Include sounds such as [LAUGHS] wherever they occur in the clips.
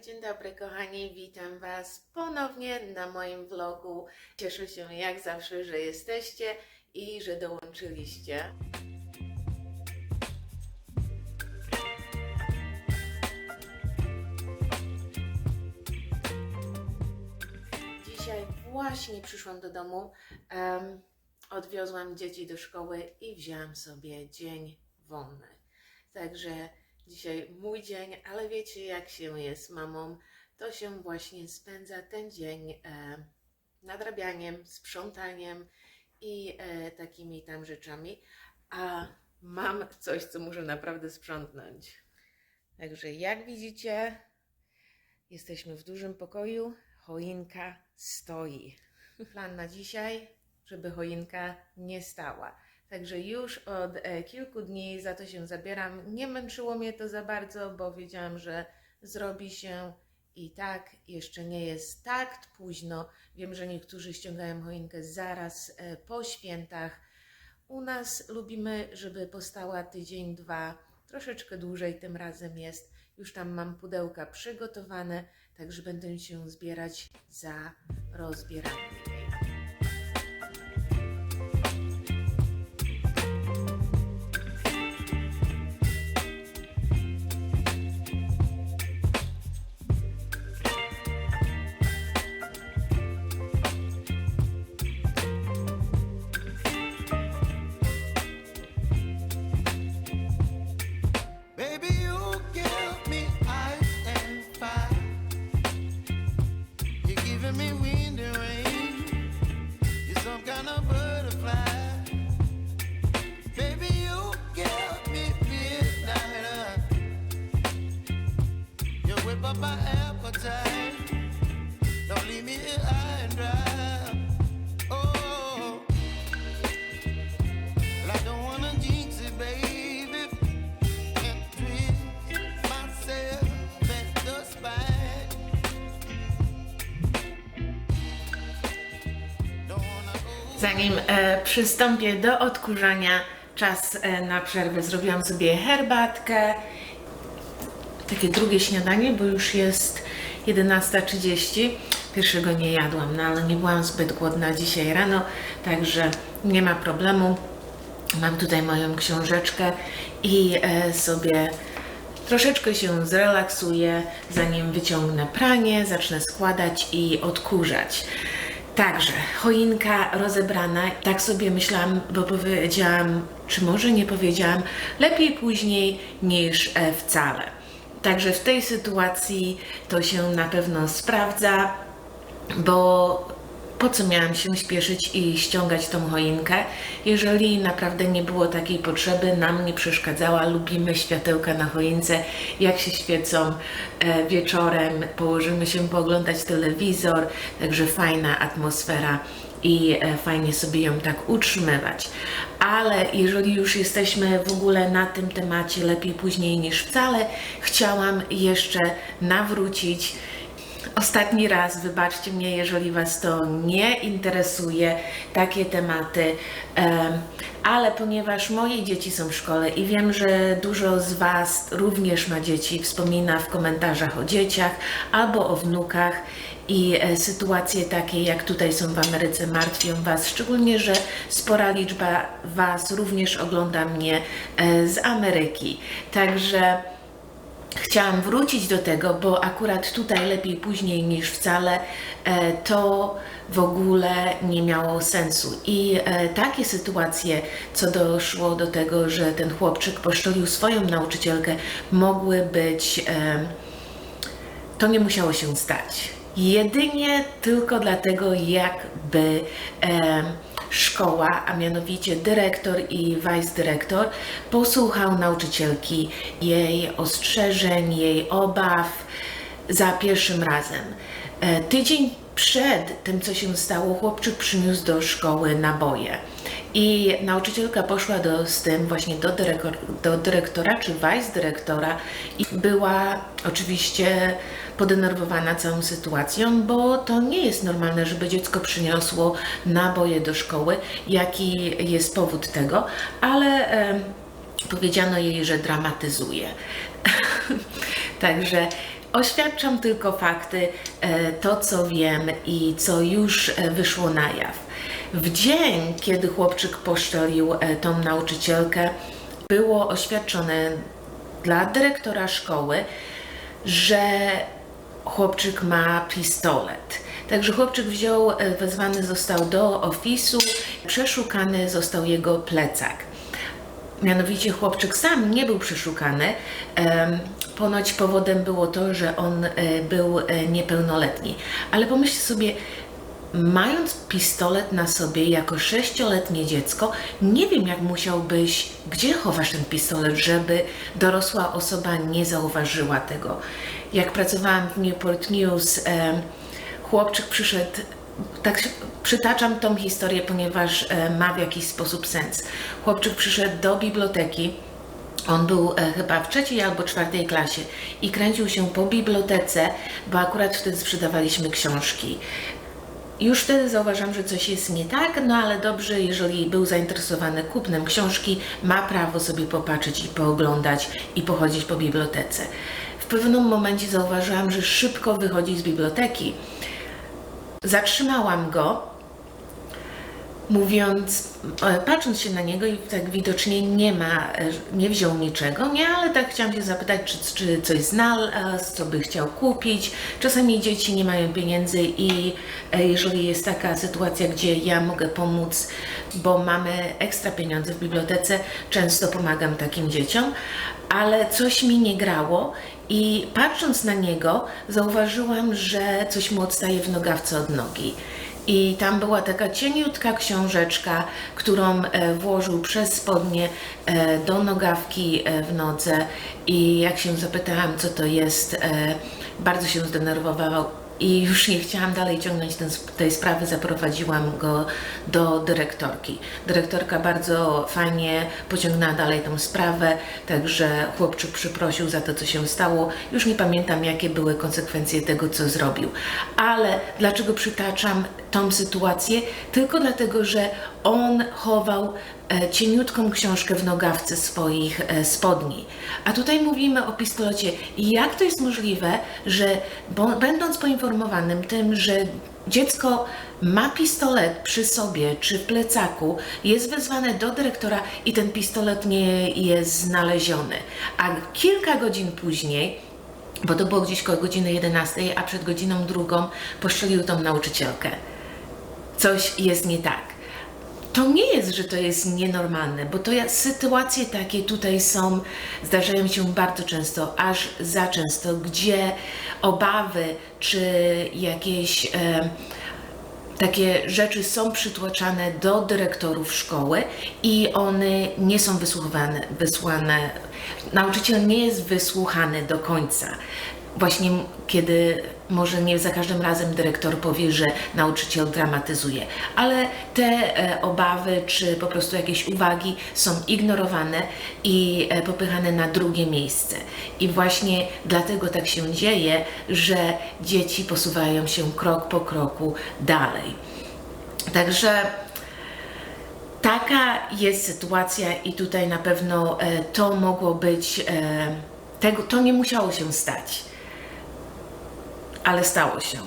dzień dobry kochani, witam Was ponownie na moim vlogu. Cieszę się jak zawsze, że jesteście i że dołączyliście. Dzisiaj właśnie przyszłam do domu, em, odwiozłam dzieci do szkoły i wzięłam sobie dzień wolny. Także dzisiaj mój dzień, ale wiecie jak się jest mamą, to się właśnie spędza ten dzień e, nadrabianiem, sprzątaniem i e, takimi tam rzeczami, a mam coś, co muszę naprawdę sprzątnąć. Także jak widzicie, jesteśmy w dużym pokoju, choinka stoi. Plan na dzisiaj, żeby choinka nie stała. Także już od e, kilku dni za to się zabieram. Nie męczyło mnie to za bardzo, bo wiedziałam, że zrobi się i tak. Jeszcze nie jest tak późno. Wiem, że niektórzy ściągają choinkę zaraz e, po świętach. U nas lubimy, żeby postała tydzień, dwa, troszeczkę dłużej tym razem jest. Już tam mam pudełka przygotowane, także będę się zbierać za rozbieraniem Zanim e, przystąpię do odkurzania, czas e, na przerwę. Zrobiłam sobie herbatkę, takie drugie śniadanie, bo już jest 11.30. Pierwszego nie jadłam, no ale nie byłam zbyt głodna dzisiaj rano, także nie ma problemu. Mam tutaj moją książeczkę i e, sobie troszeczkę się zrelaksuję, zanim wyciągnę pranie, zacznę składać i odkurzać. Także choinka rozebrana, tak sobie myślałam, bo powiedziałam, czy może nie powiedziałam, lepiej później niż e, wcale. Także w tej sytuacji to się na pewno sprawdza, bo po co miałam się śpieszyć i ściągać tą choinkę, jeżeli naprawdę nie było takiej potrzeby, nam nie przeszkadzała, lubimy światełka na choince, jak się świecą e, wieczorem, położymy się pooglądać telewizor, także fajna atmosfera i e, fajnie sobie ją tak utrzymywać. Ale jeżeli już jesteśmy w ogóle na tym temacie, lepiej później niż wcale, chciałam jeszcze nawrócić Ostatni raz, wybaczcie mnie, jeżeli Was to nie interesuje, takie tematy, em, ale ponieważ moje dzieci są w szkole i wiem, że dużo z Was również ma dzieci, wspomina w komentarzach o dzieciach albo o wnukach i e, sytuacje takie jak tutaj są w Ameryce martwią Was, szczególnie, że spora liczba Was również ogląda mnie e, z Ameryki. Także chciałam wrócić do tego, bo akurat tutaj lepiej później niż wcale, e, to w ogóle nie miało sensu. I e, takie sytuacje, co doszło do tego, że ten chłopczyk poszczelił swoją nauczycielkę, mogły być. em, to nie musiało się stać. Jedynie tylko dlatego, jakby szkoła, a mianowicie dyrektor i wicedyrektor, posłuchał nauczycielki jej ostrzeżeń, jej obaw za pierwszym razem. E, tydzień przed tym, co się stało, chłopczyk przyniósł do szkoły naboje. I nauczycielka poszła do, z tym właśnie do, dyrektor, do dyrektora czy wicedyrektora i była oczywiście podenerwowana całą sytuacją, bo to nie jest normalne, żeby dziecko przyniosło naboje do szkoły. Jaki jest powód tego? Ale em, powiedziano jej, że dramatyzuje. [LAUGHS] Także Oświadczam tylko fakty, e, to co wiem i co już e, wyszło na jaw. W dzień, kiedy chłopczyk poszczelił e, tą nauczycielkę, było oświadczone dla dyrektora szkoły, że chłopczyk ma pistolet. Także chłopczyk wziął, e, wezwany został do ofisu, przeszukany został jego plecak. Mianowicie chłopczyk sam nie był przeszukany. Ponoć powodem było to, że on e, był e, niepełnoletni. Ale pomyślcie sobie, mając pistolet na sobie jako sześcioletnie dziecko, nie wiem jak musiałbyś, gdzie chowasz ten pistolet, żeby dorosła osoba nie zauważyła tego. Jak pracowałam w Newport News, em, chłopczyk przyszedł tak przytaczam tą historię, ponieważ e, ma w jakiś sposób sens. Chłopczyk przyszedł do biblioteki. On był e, chyba w trzeciej albo czwartej klasie i kręcił się po bibliotece, bo akurat wtedy sprzedawaliśmy książki. Już wtedy zauważam, że coś jest nie tak, no ale dobrze, jeżeli był zainteresowany kupnem książki, ma prawo sobie popatrzeć i pooglądać i pochodzić po bibliotece. Pewnym momencie zauważyłam, że szybko wychodzi z biblioteki. Zatrzymałam go, mówiąc, e, patrząc się na niego i tak widocznie nie ma, e, nie wziął niczego, nie, ale tak chciałam się zapytać, czy, czy coś znalazł, co by chciał kupić. Czasami dzieci nie mają pieniędzy i e, jeżeli jest taka sytuacja, gdzie ja mogę pomóc, bo mamy ekstra pieniądze w bibliotece, często pomagam takim dzieciom, ale coś mi nie grało i patrząc na niego, zauważyłam, że coś mu odstaje w nogawce od nogi. I tam była taka cieniutka książeczka, którą e, włożył przez spodnie e, do nogawki e, w nodze. I jak się zapytałam, co to jest, bardzo się zdenerwował. I już nie chciałam dalej ciągnąć ten, tej sprawy, zaprowadziłam go do dyrektorki. Dyrektorka bardzo fajnie pociągnęła dalej tą sprawę, także chłopczyk przeprosił za to, co się stało. Już nie pamiętam, jakie były konsekwencje tego, co zrobił. Ale dlaczego przytaczam tą sytuację? Tylko dlatego, że on chował e, cieniutką książkę w nogawce swoich e, spodni. A tutaj mówimy o pistolecie. I jak to jest możliwe, że bo, będąc poinformowanym tym, że dziecko ma pistolet przy sobie czy w plecaku, jest wezwane do dyrektora i ten pistolet nie jest znaleziony. A kilka godzin później bo to było gdzieś koło godziny 11, a przed godziną drugą poszczelił tą nauczycielkę. Coś jest nie tak. To nie jest, że to jest nienormalne, bo to sytuacje takie tutaj są, zdarzają się bardzo często, aż za często, gdzie obawy czy jakieś e, takie rzeczy są przytłaczane do dyrektorów szkoły i one nie są wysłuchane, wysłane. Nauczyciel nie jest wysłuchany do końca. Właśnie kiedy może nie za każdym razem dyrektor powie, że nauczyciel dramatyzuje, ale te e, obawy czy po prostu jakieś uwagi są ignorowane i e, popychane na drugie miejsce. I właśnie dlatego tak się dzieje, że dzieci posuwają się krok po kroku dalej. Także taka jest sytuacja i tutaj na pewno e, to mogło być, tego, to nie musiało się stać ale stało się.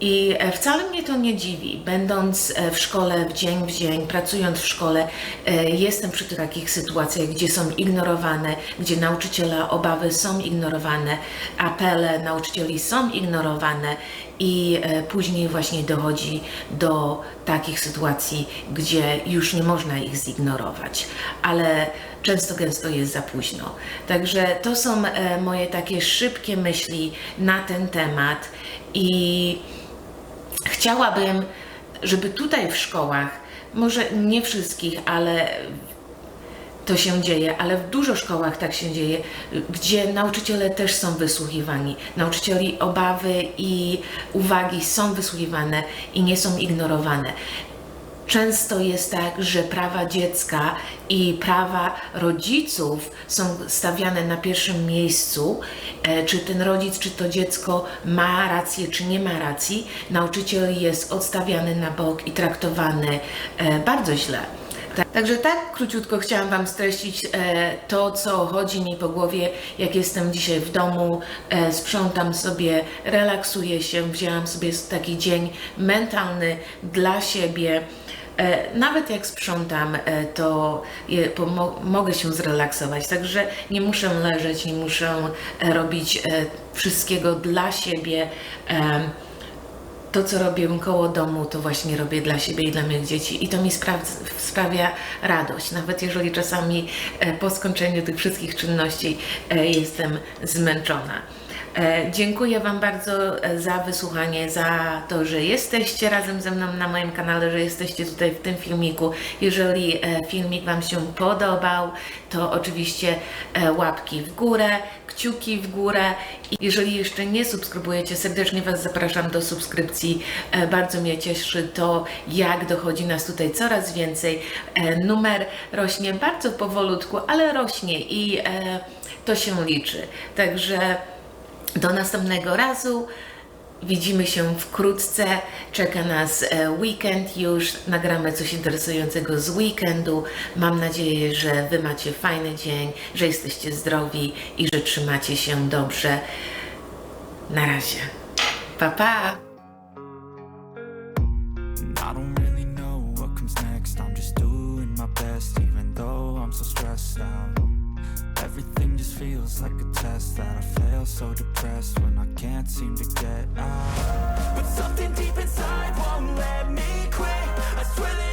I e, wcale mnie to nie dziwi. Będąc e, w szkole w dzień w dzień, pracując w szkole, e, jestem przy takich sytuacjach, gdzie są ignorowane, gdzie nauczyciela obawy są ignorowane, apele nauczycieli są ignorowane i e, później właśnie dochodzi do takich sytuacji, gdzie już nie można ich zignorować. Ale często gęsto jest za późno. Także to są e, moje takie szybkie myśli na ten temat i chciałabym, żeby tutaj w szkołach, może nie wszystkich, ale to się dzieje, ale w dużo szkołach tak się dzieje, gdzie nauczyciele też są wysłuchiwani. Nauczycieli obawy i uwagi są wysłuchiwane i nie są ignorowane. Często jest tak, że prawa dziecka i prawa rodziców są stawiane na pierwszym miejscu. E, Czy ten rodzic, czy to dziecko ma rację, czy nie ma racji, nauczyciel jest odstawiany na bok i traktowany e, bardzo źle. Tak, także tak króciutko chciałam Wam streścić e, to, co chodzi mi po głowie, jak jestem dzisiaj w domu, e, sprzątam sobie, relaksuję się, wzięłam sobie taki dzień mentalny dla siebie. E, Nawet jak sprzątam, to mogę się zrelaksować, także nie muszę leżeć, nie muszę robić wszystkiego dla siebie. To, co robię koło domu, to właśnie robię dla siebie i dla moich dzieci i to mi spra- sprawia radość, nawet jeżeli czasami e, po skończeniu tych wszystkich czynności e, jestem zmęczona. E, Dziękuję Wam bardzo e, za wysłuchanie, za to, że jesteście razem ze mną na moim kanale, że jesteście tutaj w tym filmiku. Jeżeli e, filmik Wam się podobał, to oczywiście łapki w górę, kciuki w górę. Jeżeli jeszcze nie subskrybujecie, serdecznie Was zapraszam do subskrypcji. Bardzo mnie cieszy to, jak dochodzi nas tutaj coraz więcej. Numer rośnie bardzo powolutku, ale rośnie i to się liczy. Także do następnego razu. Widzimy się wkrótce. Czeka nas e, weekend już. Nagramy coś interesującego z weekendu. Mam nadzieję, że Wy macie fajny dzień, że jesteście zdrowi i że trzymacie się dobrze. Na razie. Pa, pa! I'm so stressed out. Feels like a test that I fail, so depressed when I can't seem to get out. But something deep inside won't let me quit. I swear that